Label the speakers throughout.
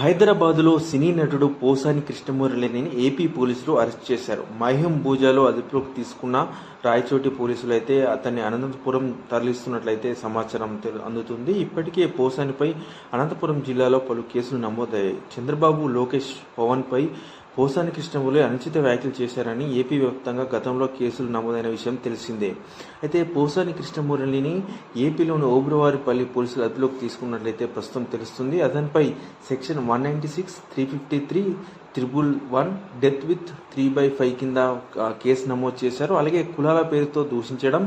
Speaker 1: హైదరాబాద్లో సినీ నటుడు పోసాని కృష్ణమురళిని ఏపీ పోలీసులు అరెస్ట్ చేశారు. మహిం భూజాలో అదుపులోకి తీసుకున్న రాయచోటి పోలీసులు అయితే అతన్ని అనంతపురం తరలిస్తున్నట్లయితే సమాచారం అందుతుంది. ఇప్పటికే పోసానిపై అనంతపురం జిల్లాలో పలు కేసులు నమోదయ్యాయి. చంద్రబాబు లోకేష్ పవన్పై పోసాని కృష్ణమురళి అనుచిత వ్యాఖ్యలు చేశారని ఏపీ వ్యాప్తంగా గతంలో కేసులు నమోదైన విషయం తెలిసిందే. అయితే పోసాని కృష్ణమురళిని ఏపీలోని ఓబ్రవారిపల్లి పోలీసులు అదుపులోకి తీసుకున్నట్లయితే ప్రస్తుతం తెలుస్తుంది. అతనిపై section one ninety six three fifty three triple one read with three by five కింద కేసు నమోదు చేశారు. అలాగే కులాల పేరుతో దూషించడం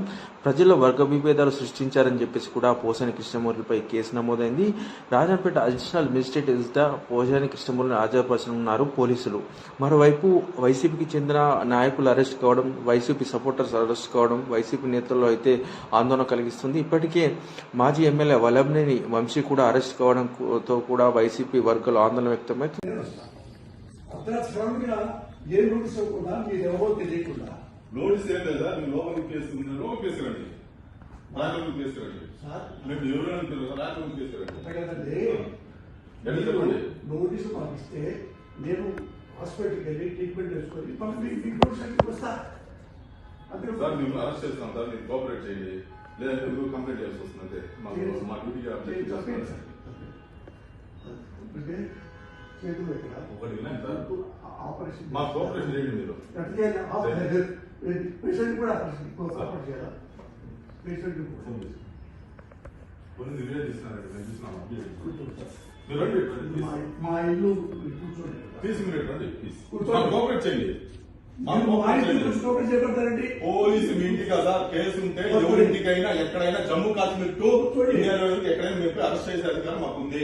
Speaker 1: ప్రజల వర్గ విభేదాలు సృష్టించారని చెప్పేసి కూడా పోసాని కృష్ణమూర్తిపై కేసు నమోదైంది. రాజంపేట అడిషనల్ మెజిస్ట్రేట్ ఎదుట పోసాని కృష్ణమూర్తిని హాజరుపరచనున్నారు పోలీసులు. మరోవైపు వైసీపీకి చెందిన నాయకులు అరెస్ట్ కావడం వైసీపీ సపోర్టర్స్ అరెస్ట్ కావడం వైసీపీ నేతల్లో అయితే ఆందోళన కలిగిస్తుంది. ఇప్పటికే మాజీ ఎమ్మెల్యే వల్లభనేని వంశీ కూడా అరెస్ట్ కావడంతో కూడా వైసీపీ వర్గాలు ఆందోళన వ్యక్తమై
Speaker 2: అర్ధరాత్రిగా ఏ నోటీస్ ఇవ్వకుండా మీరు ఎవరో తెలియకుండా.
Speaker 3: నోటీస్ ఏం లేదా? మీరు లోపలికి కేసుకుంటున్నారు లోపలికి కేసుకురండి రాజలోకి కేసుకురండి
Speaker 2: సార్.
Speaker 3: మేము ఎవరైనా ఎట్లా చెప్పండి.
Speaker 2: నోటీసు పంపిస్తే నేను హాస్పిటల్కి వెళ్ళి ట్రీట్మెంట్ చేసుకొని మళ్ళీ మీ- మీ నోటీస్ వస్తా. అంతే
Speaker 3: సార్ మేము అరెస్ట్ చేస్తాం సార్ మీరు కోఆపరేట్ చేయండి. లేదంటే మీరు కంప్లైంట్ చేయాల్సి వస్తుంది అంతే. మాకు మా డ్యూటీ ఒకటి సార్.
Speaker 2: ఆపరేషన్
Speaker 3: మా కోఆపరేషన్ చేయండి మీరు.
Speaker 2: ఎట్లా చేయాలి? పేషెంట్ కూడా ఆపరేషన్ చేయాలా. పేషెంట్
Speaker 3: కొన్ని వీడియో తీస్తున్నారండి. మీరు రండి
Speaker 2: మా ఇల్లు కూర్చోండి
Speaker 3: మీరు రండి ప్లీజ్.
Speaker 2: కూర్చోండి.
Speaker 3: కోఆపరేట్ చేయండి. పోలీసు మీ ఇంటి కదా కేసు ఉంటే ఎవరింటికైనా ఎక్కడైనా జమ్మూ కాశ్మీర్ టు ఇండియాలో ఎక్కడైనా మీరు అరెస్ట్ చేసే అధికారం మాకుంది.